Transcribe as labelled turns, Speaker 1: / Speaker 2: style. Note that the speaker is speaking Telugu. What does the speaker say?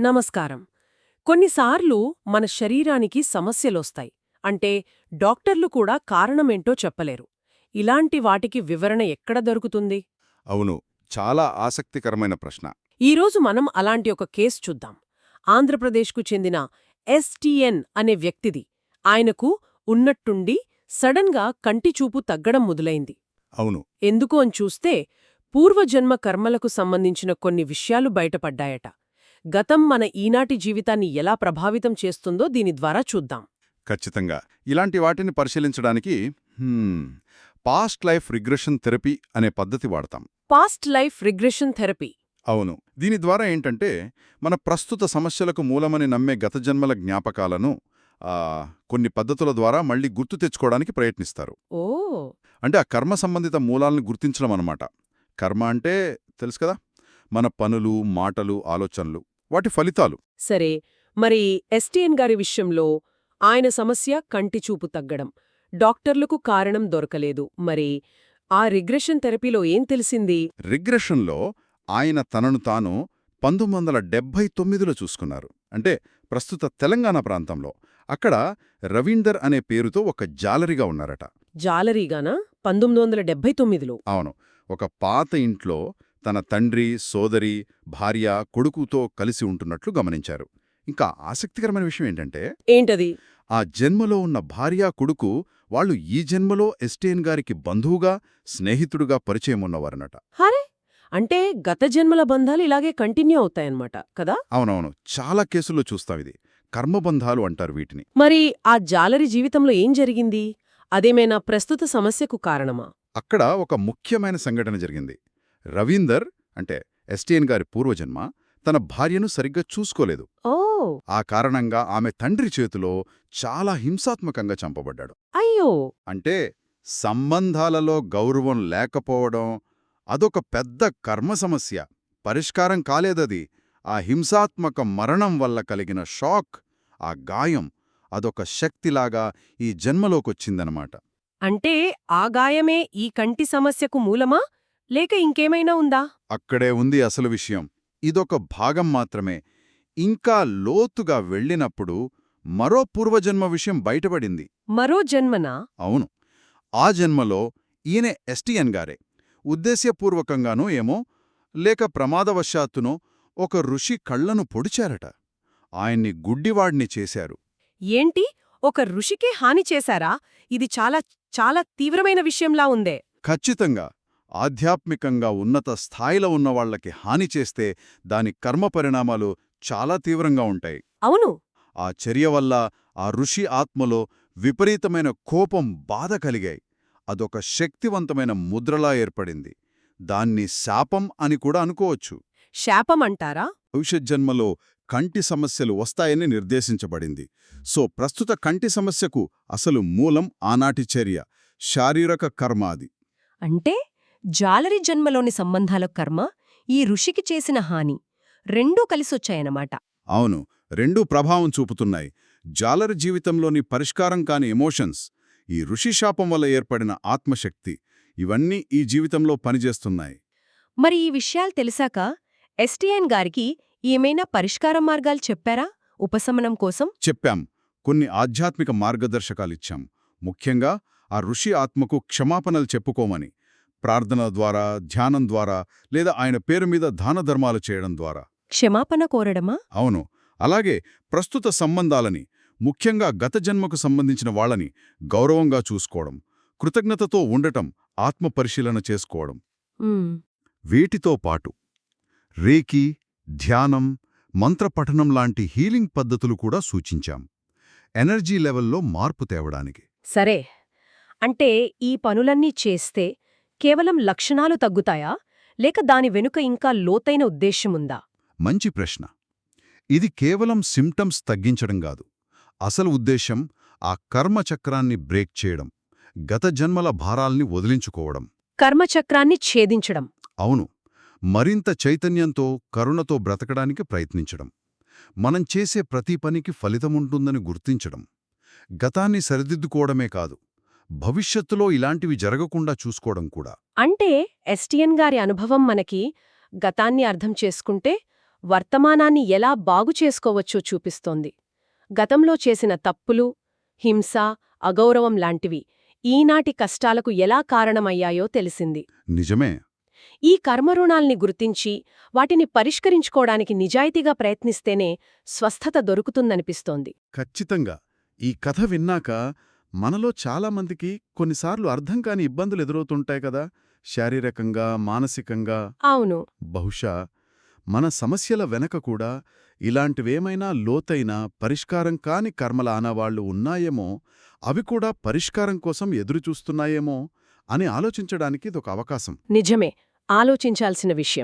Speaker 1: నమస్కారం. కొన్నిసార్లు మన శరీరానికి సమస్యలొస్తాయి. అంటే డాక్టర్లు కూడా కారణమేంటో చెప్పలేరు. ఇలాంటి వాటికి వివరణ ఎక్కడ దొరుకుతుంది?
Speaker 2: అవును. చాలా ఆసక్తికరమైన ప్రశ్న.
Speaker 1: ఈరోజు మనం అలాంటి ఒక కేసు చూద్దాం. ఆంధ్రప్రదేశ్కు చెందిన ఎస్టీఎన్ అనే వ్యక్తిది. ఆయనకు ఉన్నట్టుండి సడన్గా కంటిచూపు తగ్గడం మొదలైంది.
Speaker 2: అవును.
Speaker 1: ఎందుకు అని చూస్తే పూర్వజన్మ కర్మలకు సంబంధించిన కొన్ని విషయాలు బయటపడ్డాయట. గతం మన ఈనాటి జీవితాన్ని ఎలా ప్రభావితం చేస్తుందో దీని ద్వారా చూద్దాం.
Speaker 2: ఖచ్చితంగా. ఇలాంటి వాటిని పరిశీలించడానికి హ్మ్, పాస్ట్ లైఫ్ రిగ్రెషన్ థెరపీ అనే పద్ధతి వాడతాం.
Speaker 1: Past life regression therapy.
Speaker 2: అవును. దీని ద్వారా ఏంటంటే మన ప్రస్తుత సమస్యలకు మూలమని నమ్మే గత జన్మల జ్ఞాపకాలను ఆ, కొన్ని పద్ధతుల ద్వారా మళ్ళీ గుర్తు తెచ్చుకోవడానికి ప్రయత్నిస్తారు.
Speaker 1: ఓ!
Speaker 2: అంటే ఆ కర్మ సంబంధిత మూలాలను గుర్తించడం అన్నమాట. కర్మ అంటే తెలుసు కదా? మన పనులు మాటలు ఆలోచనలు. వాటి ఫలితాలు.
Speaker 1: సరే మరి ఎస్టీఎన్ గారి విషయంలో ఆయన సమస్య కంటిచూపు తగ్గడం డాక్టర్లకు కారణం దొరకలేదు. మరి ఆ రిగ్రెషన్ థెరపీలో ఏం తెలిసింది?
Speaker 2: రిగ్రెషన్లో ఆయన తనను తాను పంతొమ్మిది వందల డెబ్భై తొమ్మిదిలో చూసుకున్నారు. అంటే ప్రస్తుత తెలంగాణ ప్రాంతంలో. అక్కడ రవీందర్ అనే పేరుతో ఒక జాలరిగా ఉన్నారట.
Speaker 1: జాలరీగానా? పంతొమ్మిది వందల డెబ్బై తొమ్మిదిలో
Speaker 2: అవును. ఒక పాత ఇంట్లో తన తండ్రి సోదరి భార్య కొడుకుతో కలిసి ఉంటున్నట్లు గమనించారు. ఇంకా ఆసక్తికరమైన విషయం ఏంటంటే
Speaker 1: ఏంటది?
Speaker 2: ఆ జన్మలో ఉన్న భార్య కొడుకు వాళ్ళు ఈ జన్మలో ఎస్టేన్ గారికి బంధువుగా స్నేహితుడుగా పరిచయం ఉన్నవారనట
Speaker 1: హరే అంటే గత జన్మల బంధాలు ఇలాగే కంటిన్యూ అవుతాయన్నమాట కదా?
Speaker 2: అవునవును. చాలా కేసుల్లో చూస్తాం ఇది కర్మబంధాలు అంటారు వీటిని.
Speaker 1: మరి ఆ జాలరి జీవితంలో ఏం జరిగింది? అదేమైనా ప్రస్తుత సమస్యకు కారణమా?
Speaker 2: అక్కడ ఒక ముఖ్యమైన సంఘటన జరిగింది. రవీందర్ అంటే ఎస్టీఎన్ గారి పూర్వజన్మ తన భార్యను సరిగ్గా చూసుకోలేదు.
Speaker 1: ఓ!
Speaker 2: ఆ కారణంగా ఆమె తండ్రి చేతిలో చాలా హింసాత్మకంగా చంపబడ్డాడు.
Speaker 1: అయ్యో!
Speaker 2: అంటే సంబంధాలలో గౌరవం లేకపోవడం అదొక పెద్ద కర్మ సమస్య. పరిష్కారం కాలేదది. ఆ హింసాత్మక మరణం వల్ల కలిగిన షాక్ ఆ గాయం అదొక శక్తిలాగా ఈ జన్మలోకొచ్చిందనమాట.
Speaker 1: అంటే ఆ గాయమే ఈ కంటి సమస్యకు మూలమా? లేక ఇంకేమైనా ఉందా?
Speaker 2: అక్కడే ఉంది అసలు విషయం. ఇదొక భాగం మాత్రమే. ఇంకా లోతుగా వెళ్ళినప్పుడు మరో పూర్వజన్మ విషయం బయటపడింది.
Speaker 1: మరో జన్మనా?
Speaker 2: అవును. ఆ జన్మలో ఈయన ఎస్టీఎన్ గారే. ఉద్దేశ్యపూర్వకంగానో ఏమో లేక ప్రమాదవశాత్తునో ఒక ఋషి కళ్ళను పొడిచారట. ఆయన్ని గుడ్డివాడిని చేశారు.
Speaker 1: ఏంటి? ఒక ఋషికే హాని చేశారా? ఇది చాలా చాలా తీవ్రమైన విషయంలా ఉందే.
Speaker 2: ఖచ్చితంగా. ఆధ్యాత్మికంగా ఉన్నత స్థాయిలో ఉన్నవాళ్ళకి హాని చేస్తే దాని కర్మ పరిణామాలు చాలా తీవ్రంగా ఉంటాయి.
Speaker 1: అవును.
Speaker 2: ఆ చర్య వల్ల ఆ ఋషి ఆత్మలో విపరీతమైన కోపం బాధ కలిగాయి. అదొక శక్తివంతమైన ముద్రలా ఏర్పడింది. దాన్ని శాపం అని కూడా అనుకోవచ్చు.
Speaker 1: శాపమంటారా?
Speaker 2: భవిష్యత్ జన్మలో కంటి సమస్యలు వస్తాయని నిర్దేశించబడింది. సో ప్రస్తుత కంటి సమస్యకు అసలు మూలం ఆనాటి చర్య. శారీరక కర్మ అది.
Speaker 3: అంటే? జాలరి జన్మలోని సంబంధాల కర్మ ఈ ఋషికి చేసిన హాని. రెండూ కలిసొచ్చాయన్నమాట.
Speaker 2: అవును రెండూ ప్రభావం చూపుతున్నాయి. జాలరి జీవితంలోని పరిష్కారం కాని ఎమోషన్స్ ఈ ఋషి శాపం వల్ల ఏర్పడిన ఆత్మశక్తి ఇవన్నీ ఈ జీవితంలో పనిచేస్తున్నాయి.
Speaker 3: మరి ఈ విషయాలు తెలిసాక ఎస్టీఎన్ గారికి ఏమైనా పరిష్కార మార్గాలు చెప్పారా? ఉపశమనం కోసం?
Speaker 2: చెప్పాం. కొన్ని ఆధ్యాత్మిక మార్గదర్శకాలిచ్చాం. ముఖ్యంగా ఆ ఋషి ఆత్మకు క్షమాపణలు చెప్పుకోమని ప్రార్థన ద్వారా ధ్యానం ద్వారా లేదా ఆయన పేరు మీద దానధర్మాలు చేయడం ద్వారా.
Speaker 3: క్షమాపణ కోరడమా?
Speaker 2: అవును. అలాగే ప్రస్తుత సంబంధాలని ముఖ్యంగా గత జన్మకు సంబంధించిన వాళ్ళని గౌరవంగా చూసుకోవడం కృతజ్ఞతతో ఉండటం ఆత్మపరిశీలన చేసుకోవడం. వీటితో పాటు రేకి ధ్యానం మంత్రపఠనం లాంటి హీలింగ్ పద్ధతులు కూడా సూచించాం. ఎనర్జీ లెవెల్లో మార్పు తేవడానికి.
Speaker 3: సరే. అంటే ఈ పనులన్నీ చేస్తే కేవలం లక్షణాలు తగ్గుతాయా? లేక దాని వెనుక ఇంకా లోతైన ఉద్దేశ్యముందా?
Speaker 2: మంచి ప్రశ్న. ఇది కేవలం సిమ్టమ్స్ తగ్గించడం కాదు. అసలు ఉద్దేశం ఆ కర్మచక్రాన్ని బ్రేక్ చేయడం గత జన్మల భారాల్ని వదిలించుకోవడం.
Speaker 3: కర్మచక్రాన్ని ఛేదించడం.
Speaker 2: అవును. మరింత చైతన్యంతో కరుణతో బ్రతకడానికి ప్రయత్నించడం. మనం చేసే ప్రతి పనికి ఫలితముంటుందని గుర్తించడం. గతాన్ని సరిదిద్దుకోవడమే కాదు. భవిష్యత్తులో ఇలాంటివి జరగకుండా చూసుకోవడం కూడా.
Speaker 1: అంటే ఎస్టీఎన్ గారి అనుభవం మనకి గతాన్ని అర్థం చేసుకుంటే వర్తమానాన్ని ఎలా బాగు చేసుకోవచ్చో చూపిస్తోంది. గతంలో చేసిన తప్పులు హింస అగౌరవం లాంటివి ఈనాటి కష్టాలకు ఎలా కారణమయ్యాయో తెలిసింది.
Speaker 4: నిజమే.
Speaker 1: ఈ కర్మరుణాల్ని గుర్తించి వాటిని పరిష్కరించుకోవడానికి నిజాయితీగా ప్రయత్నిస్తేనే స్వస్థత దొరుకుతుందనిపిస్తోంది.
Speaker 2: ఖచ్చితంగా. ఈ కథ విన్నాక మనలో చాలామందికి కొన్నిసార్లు అర్థం కాని ఇబ్బందులు ఎదురవుతుంటాయి కదా. శారీరకంగా మానసికంగా.
Speaker 1: అవును.
Speaker 2: బహుశా మన సమస్యల వెనక కూడా ఇలాంటివేమైనా లోతైన పరిష్కారం కాని కర్మల ఆనవాళ్ళు ఉన్నాయేమో అవి కూడా పరిష్కారం కోసం ఎదురుచూస్తున్నాయేమో అని ఆలోచించడానికి ఇదొక అవకాశం.
Speaker 1: నిజమే. ఆలోచించాల్సిన విషయం.